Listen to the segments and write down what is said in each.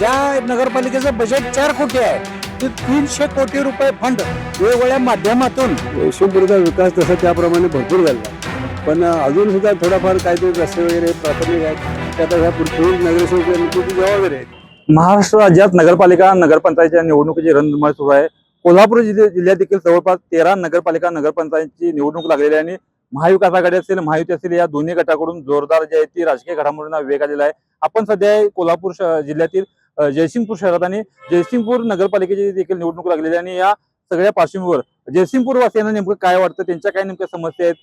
ज्या नगरपालिकेचं बजेट चार कोटी आहे ते तीनशे कोटी रुपये फंड वेगवेगळ्या माध्यमातून यशवंतपुरचा विकास तसा त्याप्रमाणे भरपूर झाला. पण अजून सुद्धा थोडाफार काहीतरी रस्ते वगैरे प्राथमिक आहेत ते आता ह्या पुढील नगरसेवकांची ती जबाबदारी आहे. महाराष्ट्र राज्यात नगरपालिका नगरपंचायतच्या निवडणुकीची रणधुमाळी सुरू आहे. कोल्हापूर जिल्ह्या जिल्ह्यात देखील जवळपास तेरा नगरपालिका नगरपंचायतची निवडणूक लागलेली आहे आणि महाविकास आघाडी असेल महायुती असेल या दोन्ही गटाकडून जोरदार जी आहे ती राजकीय घडामोडींना वेग आलेला आहे. आपण सध्या कोल्हापूर श- जिल्ह्यातील जयसिंगपूर शहरात आणि जयसिंगपूर नगरपालिकेची देखील निवडणूक लागलेली आहे. आणि या सगळ्या पार्श्वभूमीवर जयसिंगपूर वासियांना नेमकं काय वाटतं? त्यांच्या काय नेमक्या समस्या आहेत?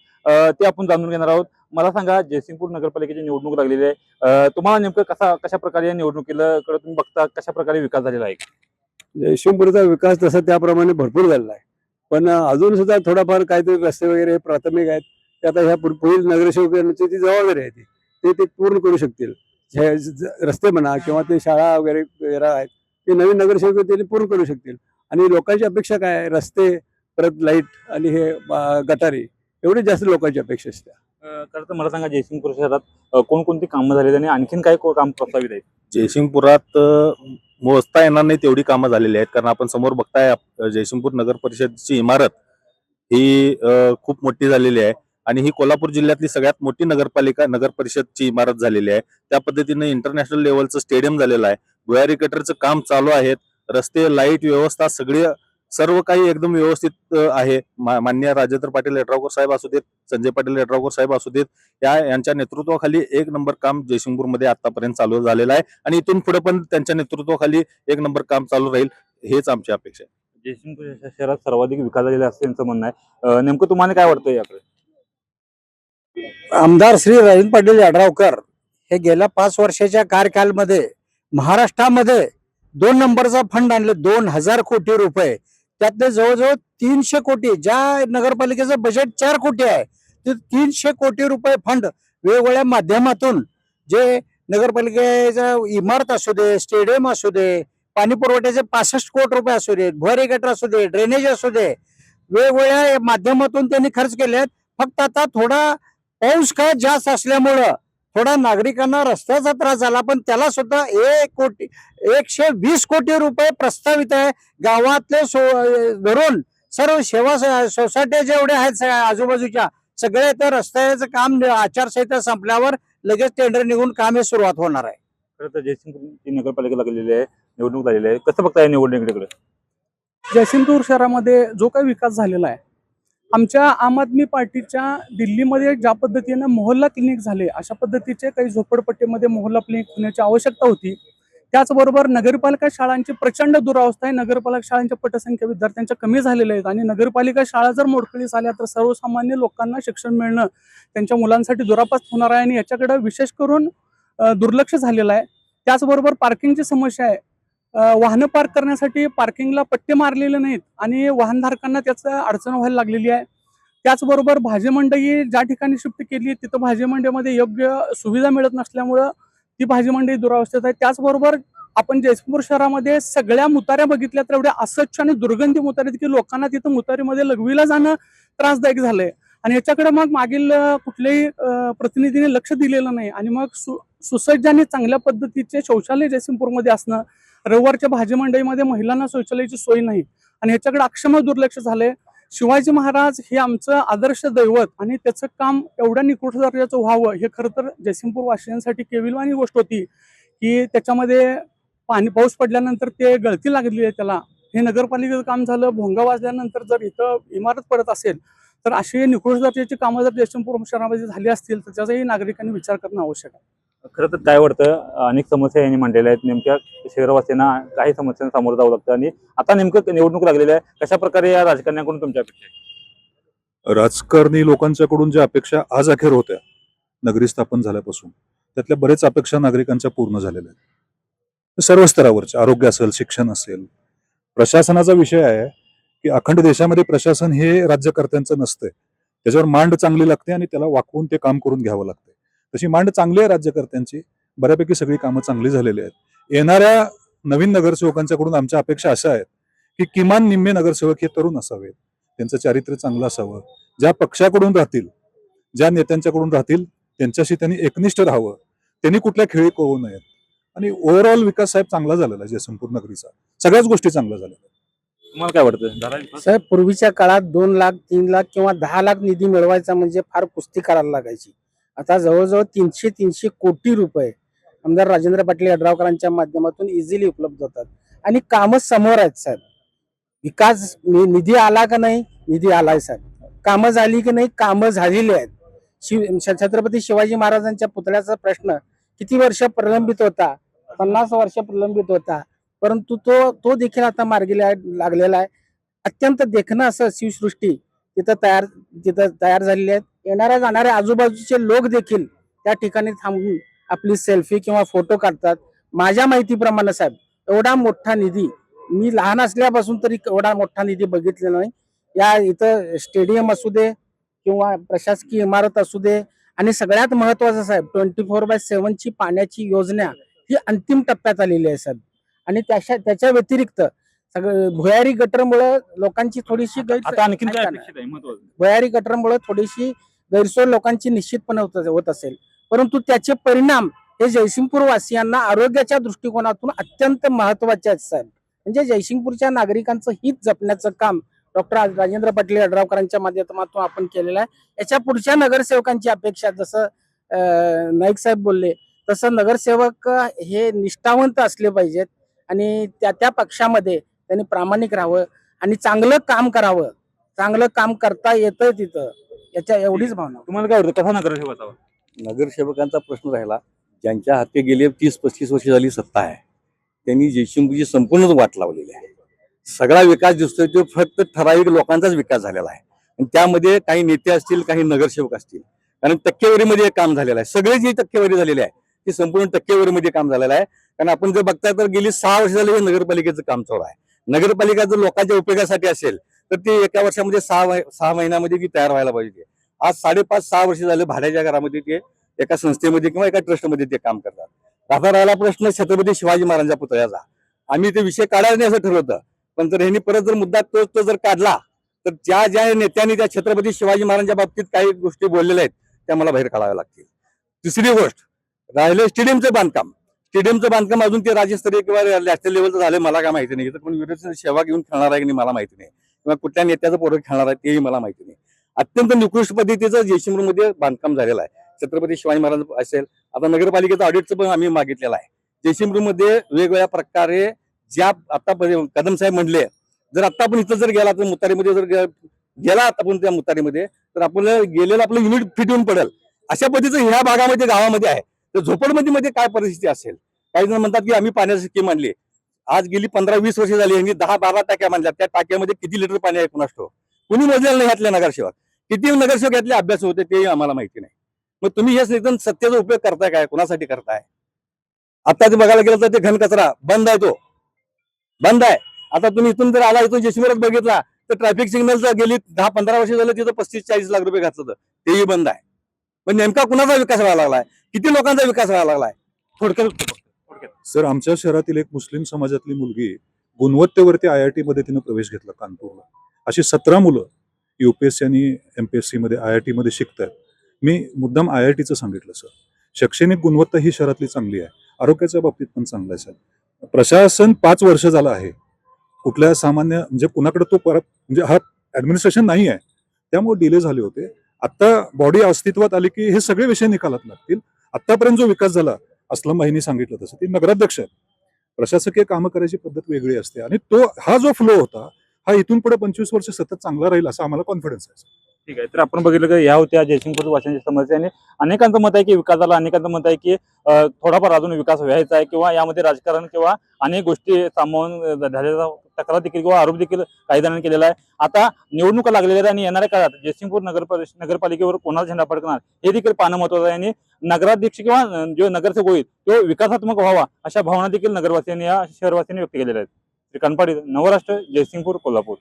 ते आपण जाणून घेणार आहोत. मला सांगा जयसिंगपूर नगरपालिकेची निवडणूक लागलेली आहे. तुम्हाला नेमकं कसा कशा प्रकारे या निवडणुकीकडे तुम्ही बघता? कशा प्रकारे विकास झालेला आहे? जयसिंगपूरचा विकास तसा त्याप्रमाणे भरपूर झालेला आहे. पण अजून सुद्धा थोडाफार काहीतरी रस्ते वगैरे प्राथमिक आहेत. ते आता ह्या पुढील नगरसेवकांची ती जबाबदारी आहे ती ते ते पूर्ण करू शकतील. रस्ते म्हणा किंवा ते शाळा वगैरे वगैरे आहेत ते नवीन नगरसेवक त्यांनी पूर्ण करू शकतील. आणि लोकांची अपेक्षा काय आहे? रस्ते परत लाइट आणि हे गटारी एवढी जास्त लोकांची अपेक्षा असते. खरं तर मला सांगा जयसिंगपूर शहरात कोणकोणती कामं झालेली आणि आणखीन काय को- काम प्रस्तावित आहे जयसिंगपुरात मोजता येणार नाही तेवढी कामं झालेली आहेत. कारण आपण समोर बघताय जयसिंगपूर नगर परिषदची इमारत ही खूप मोठी झालेली आहे. आणि ही कोल्हापूर जिल्ह्यातली सगळ्यात मोठी नगरपालिका नगर परिषदची इमारत झालेली आहे. त्या पद्धतीने इंटरनॅशनल लेवलचं स्टेडियम झालेलं आहे. भुयारी गटरचं काम चालू आहेत रस्ते लाइट व्यवस्था सगळी सर्व काही एकदम व्यवस्थित आहे. मान्य राजेंद्र पाटील यड्रावकर साहेब असू देत संजय पाटील यड्रावकर साहेब असू देत या यांच्या नेतृत्वाखाली एक नंबर काम जयसिंगपूरमध्ये आतापर्यंत चालू झालेलं आहे. आणि इथून पुढे पण त्यांच्या नेतृत्वाखाली एक नंबर काम चालू राहील हेच आमची अपेक्षा आहे. जयसिंगपूर शहरात सर्वाधिक विकास झालेला असं त्यांचं म्हणणं आहे. नेमकं तुम्हाला काय वाटतं याकडे? आमदार श्री रवींद्र पाटील यड्रावकर हे गेल्या पाच वर्षाच्या कार्यकालमध्ये महाराष्ट्रामध्ये दोन नंबरचा फंड आणले दोन हजार कोटी रुपये. त्यातले जवळजवळ तीनशे कोटी ज्या नगरपालिकेचं बजेट चार कोटी आहे ते तीनशे कोटी रुपये फंड वेगवेगळ्या माध्यमातून जे नगरपालिकेचा इमारत असू दे स्टेडियम असू दे पाणी पुरवठ्याचे पासष्ट कोटी रुपये असू दे भुयारी गटर असू दे ड्रेनेज असू दे वेगवेगळ्या माध्यमातून त्यांनी खर्च केले आहेत. फक्त आता थोडा पाऊस काय जास्त असल्यामुळं थोडा नागरिकांना रस्त्याचा त्रास झाला पण त्याला सुद्धा एक कोटी एकशे वीस कोटी रुपये प्रस्तावित आहे. गावातले सो- धरून सर्व सेवा स- सोसायट्या जेवढ्या आहेत सगळ्या आजूबाजूच्या सगळे तर रस्त्याचं काम आचारसंहिता संपल्यावर लगेच टेंडर निघून काम हे सुरुवात होणार आहे. खरं तर जयसिंगपूर नगरपालिका लागलेली आहे निवडणूक झालेली आहे. कसं बघताय निवडणुकीकडे? जयसिंगपूर शहरामध्ये जो काही विकास झालेला आहे आमच्या आम आदमी पार्टीच्या दिल्लीमध्ये ज्या पद्धतीने मोहल्ला क्लिनिक झाले अशा पद्धतीचे काही झोपडपट्टीमध्ये मोहल्ला क्लिनिक होण्याची आवश्यकता होती. त्याचबरोबर नगरपालिका शाळांची प्रचंड दुरावस्था आहे. नगरपालिका शाळांच्या पटसंख्या विद्यार्थ्यांच्या कमी झालेल्या आहेत आणि नगरपालिका शाळा जर मोडकळी झाल्या तर सर्वसामान्य लोकांना शिक्षण मिळणं त्यांच्या मुलांसाठी दुरापास्त होणार आहे आणि याच्याकडे विशेष करून दुर्लक्ष झालेलं आहे. त्याचबरोबर पार्किंगची समस्या आहे. वाहनं पार्क करण्यासाठी पार्किंगला पट्टे मारलेले नाहीत आणि वाहनधारकांना त्याचं अडचण व्हायला लागलेली आहे. त्याचबरोबर भाजी मंडई ज्या ठिकाणी शिफ्ट केली तिथं भाजी मंडईमध्ये योग्य सुविधा मिळत नसल्यामुळं ती भाजी मंडई दुरावस्थेत आहे. त्याचबरोबर आपण जयसिंगपूर शहरामध्ये सगळ्या मुताऱ्या बघितल्या तर एवढ्या अस्वच्छ आणि दुर्गंधी मुताऱ्या की लोकांना तिथं मुतारीमध्ये लघवीला जाणं त्रासदायक झालंय. आणि याच्याकडे मग मागील कुठल्याही प्रतिनिधीने लक्ष दिलेलं नाही. आणि मग सु सुसज्ज आणि चांगल्या पद्धतीचे शौचालय जयसिंगपूरमध्ये असणं रविवारच्या भाजी मंडईमध्ये महिलांना शौचालयाची सोय नाही. आणि ह्याच्याकडे अक्षम दुर्लक्ष झालंय. शिवाजी महाराज हे आमचं आदर्श दैवत आणि त्याचं काम एवढ्या निकृष्ट दर्जाचं व्हावं हे खरं तर जयसिंगपूर वासियांसाठी केविलवाणी गोष्ट होती की त्याच्यामध्ये पाणी पाऊस पडल्यानंतर ते गळती लागलेली आहे त्याला. हे नगरपालिकेचं काम झालं भोंगा वाजल्यानंतर जर इथं इमारत पडत असेल तर अशी निकृष्ट दर्जाची कामं जर जयसिंगपूर शहरामध्ये झाली असतील तर त्याचाही नागरिकांनी विचार करणं आवश्यक आहे. खरं तर काय वाटतं? अनेक समस्या यांनी मांडलेल्या आहेत. नेमक्या शहरवासियांना काही समस्यांना सामोरं जावं लागतं आणि आता नेमकं निवडणूक लागलेली आहे. कशा प्रकारे या राजकारण्याकडून तुमच्या अपेक्षा आहेत? राजकारणी लोकांच्याकडून ज्या अपेक्षा आज अखेर होत्या नगरी स्थापन झाल्यापासून त्यातल्या बरेच अपेक्षा नागरिकांच्या पूर्ण झालेल्या आहेत. सर्व स्तरावरचे आरोग्य असेल शिक्षण असेल प्रशासनाचा विषय आहे की अखंड देशामध्ये प्रशासन हे राज्यकर्त्यांचं नसतंय. त्याच्यावर मांड चांगली लागते आणि त्याला वाकवून ते काम करून घ्यावं लागतं तशी मांड चांगली आहे राज्यकर्त्यांची. बऱ्यापैकी सगळी कामं चांगली झालेली आहेत. येणाऱ्या नवीन नगरसेवकांच्याकडून आमच्या अपेक्षा अशा आहेत की किमान निम्मे नगरसेवक हे तरुण असावेत. त्यांचं चारित्र्य चांगलं असावं. ज्या पक्षाकडून राहतील ज्या नेत्यांच्याकडून राहतील त्यांच्याशी त्यांनी एकनिष्ठ राहावं. त्यांनी कुठल्या खेळी करू नयेत. आणि ओव्हरऑल विकास साहेब चांगला झालेला आहे जयसिंगपूर नगरीचा. सगळ्याच गोष्टी चांगल्या झाल्या तुम्हाला काय वाटतं? साहेब पूर्वीच्या काळात दोन लाख तीन लाख किंवा दहा लाख निधी मिळवायचा म्हणजे फार कुस्ती करायला लागायची. आता जवळजवळ तीनशे तीनशे कोटी रुपये आमदार राजेंद्र पाटील यड्रावकरांच्या माध्यमातून इझिली उपलब्ध होतात. आणि कामं समोर आहेत साहेब. विकास निधी आला का नाही? निधी आलाय साहेब. कामं झाली की नाही? कामं झालेली आहेत. शिव छत्रपती शिवाजी महाराजांच्या पुतळ्याचा प्रश्न किती वर्ष प्रलंबित होता? पन्नास वर्ष प्रलंबित होता. परंतु तो तो देखील आता मार्गी लागलेला आहे. अत्यंत देखणं असं शिवसृष्टी तिथं तयार तिथं तयार झालेले आहेत. येणाऱ्या जाणाऱ्या आजूबाजूचे लोक देखील त्या ठिकाणी थांबून आपली सेल्फी किंवा फोटो काढतात. माझ्या माहितीप्रमाणे साहेब एवढा मोठा निधी मी लहान असल्यापासून तरी एवढा मोठा निधी बघितलेला नाही. या इथं स्टेडियम असू दे किंवा प्रशासकीय इमारत असू दे आणि सगळ्यात महत्वाचं साहेब ट्वेंटी फोर बाय सेव्हनची पाण्याची योजना ही अंतिम टप्प्यात आलेली आहे साहेब. आणि त्याच्या त्याच्या व्यतिरिक्त सगळं भुयारी गटरमुळे लोकांची थोडीशी आता आणखीन काय. अपेक्षित आहे? महत्वाचं. भुयारी गटरमुळे थोडीशी गैरसोय लोकांची निश्चितपणे होत होत असेल. परंतु त्याचे परिणाम हे जयसिंगपूर वासियांना आरोग्याच्या दृष्टिकोनातून अत्यंत महत्त्वाचे साहेब म्हणजे जयसिंगपूरच्या नागरिकांचं हित जपण्याचं काम डॉक्टर राजेंद्र पाटील यड्रावकरांच्या माध्यमातून आपण केलेलं आहे. याच्या पुढच्या नगरसेवकांची अपेक्षा जसं नाईक साहेब बोलले तसं नगरसेवक हे निष्ठावंत असले पाहिजेत. आणि त्या त्या पक्षामध्ये त्यांनी प्रामाणिक राहावं आणि चांगलं काम करावं. चांगलं काम करता येतं तिथं. याच्या एवढीच भावना. तुम्हाला काय वाटतं? कसा नगरसेवक असावा? नगरसेवकांचा प्रश्न राहिला. ज्यांच्या हाती गेली तीस पस्तीस वर्ष झाली सत्ता आहे. त्यांनी जयशंभूची संपूर्णच वाट लावलेली आहे. सगळा विकास दिसतोय तो फक्त ठराविक लोकांचाच विकास झालेला आहे. आणि त्यामध्ये काही नेते असतील काही नगरसेवक असतील. कारण टक्केवारीमध्ये हे काम झालेलं आहे. सगळे जी टक्केवारी झालेली आहे ती संपूर्ण टक्केवारीमध्ये काम झालेलं आहे. कारण आपण जर बघताय तर गेली सहा वर्ष झाली हे नगरपालिकेचं काम चालू आहे. नगरपालिका जर लोकांच्या उपयोगासाठी असेल तर ते एका वर्षामध्ये सहा सहा महिन्यामध्ये ती तयार व्हायला पाहिजे. आज साडेपाच सहा वर्ष झाले भाड्याच्या घरामध्ये ते एका संस्थेमध्ये किंवा एका ट्रस्टमध्ये ते काम करतात. राहता राहिला प्रश्न छत्रपती शिवाजी महाराजांच्या पुतळ्याचा आम्ही ते विषय काढायला नाही असं ठरवतं पण जर ह्यांनी परत जर मुद्दा तो तो जर काढला तर ज्या ज्या नेत्यांनी त्या छत्रपती शिवाजी महाराजांच्या बाबतीत काही गोष्टी बोललेल्या आहेत त्या मला बाहेर काढाव्या लागतील. तिसरी गोष्ट राहिले स्टेडियमचं बांधकाम. स्टेडियमचं बांधकाम अजून ते राज्यस्तरीय किंवा नॅशनल लेवलचं झालं मला काय माहिती नाही. तर कोणी विरोधी सेवा घेऊन खेळणार आहे की नाही मला माहिती नाही. किंवा कुठल्या नेत्याचं पोरं खेळणार आहे तेही मला माहिती नाही. अत्यंत निकृष्ट पद्धतीचं जयशिंगपूरमध्ये बांधकाम झालेलं आहे. छत्रपती शिवाजी महाराज असेल आता नगरपालिकेचं ऑडिटचं पण आम्ही मागितलेलं आहे. जयसिंगपूरमध्ये वेगवेगळ्या प्रकारे ज्या आता कदम साहेब म्हणले जर आता आपण इथं जर गेला तर मुतारीमध्ये जर गेला आता आपण त्या मुतारीमध्ये तर आपलं गेलेलं आपलं युनिट फिट पडेल. अशा पद्धतीचं ह्या भागामध्ये गावामध्ये आहे. तर झोपडमध्ये काय परिस्थिती असेल? काही जण म्हणतात की आम्ही पाण्याची स्कीम आणली आज गेली पंधरा वीस वर्ष झाली यांनी दहा बारा टाक्या मानल्या त्या टाक्यामध्ये किती लिटर पाणी आहे कुणास कुणी मोजलेलं नाही घातल्या नगरसेवक. किती नगरसेवक यातले अभ्यास होते तेही आम्हाला माहिती नाही. मग तुम्ही हेच एकदम सत्तेचा उपयोग करताय काय? कुणासाठी करताय? आता ते बघायला गेलं तर ते घन कचरा बंद आहे तो. बंद आहे. आता तुम्ही इथून जर आला इथून जशिमरच बघितला तर ट्रॅफिक सिग्नलचं गेली दहा पंधरा वर्ष झालं तिथं पस्तीस चाळीस लाख रुपये घातलं होतं. तेही बंद आहे. पण नेमका कुणाचा विकास व्हायला लागलाय? किती लोकांचा विकास व्हायला लागलाय? थोडक्यात सर आमच्या शहरातील एक मुस्लिम समाजातली मुलगी गुणवत्तेवरती आय आय टी मध्ये तिनं प्रवेश घेतला कानपूरला. अशी सतरा मुलं युपीएससी आणि एमपीएससी मध्ये आय आय टी मध्ये शिकतात मी मुद्दाम आय आय टीचं सांगितलं सर. शैक्षणिक गुणवत्ता ही शहरातली चांगली आहे. आरोग्याच्या बाबतीत पण चांगलं आहे सर. प्रशासन पाच वर्ष झालं आहे. कुठल्या सामान्य म्हणजे कुणाकडे तो परत म्हणजे हा ऍडमिनिस्ट्रेशन नाही आहे. त्यामुळे डिले झाले होते. आता बॉडी अस्तित्वात आली की हे सगळे विषय निकालात लागतील. आतापर्यंत जो विकास झाला असलम बाईंनी सांगितलं तसं ती नगराध्यक्ष आहेत. प्रशासकीय कामं करायची पद्धत वेगळी असते आणि तो हा जो फ्लो होता हा इथून पुढे पंचवीस वर्ष सतत चांगला राहील असा आम्हाला कॉन्फिडन्स आहे. ठीक आहे तर आपण बघितलं की या होत्या जयसिंगपूर वाशिंच्या समस्या आणि अनेकांचं मत आहे की विकास झाला अनेकांचं मत आहे की थोडाफार अजून विकास व्हायचा आहे किंवा यामध्ये राजकारण किंवा अनेक गोष्टी सामावून अं, झालेला तक्रार देखील किंवा आरोप देखील काही जणांनी केलेला आहे. आता निवडणुका लागलेल्या आहेत आणि येणाऱ्या काळात जयसिंगपूर नगर परिष- नगरपालिकेवर कोणाला झेंडा फडकणार? हे देखील पाहणं महत्वाचं आहे आणि नगराध्यक्ष किंवा जो नगरसेवक होईल तो विकासात्मक व्हावा अशा भावना देखील नगरवासियांनी या शहरवासियांनी व्यक्त केलेल्या आहेत. श्री कनपाडी नवराष्ट्र जयसिंगपूर कोल्हापूर.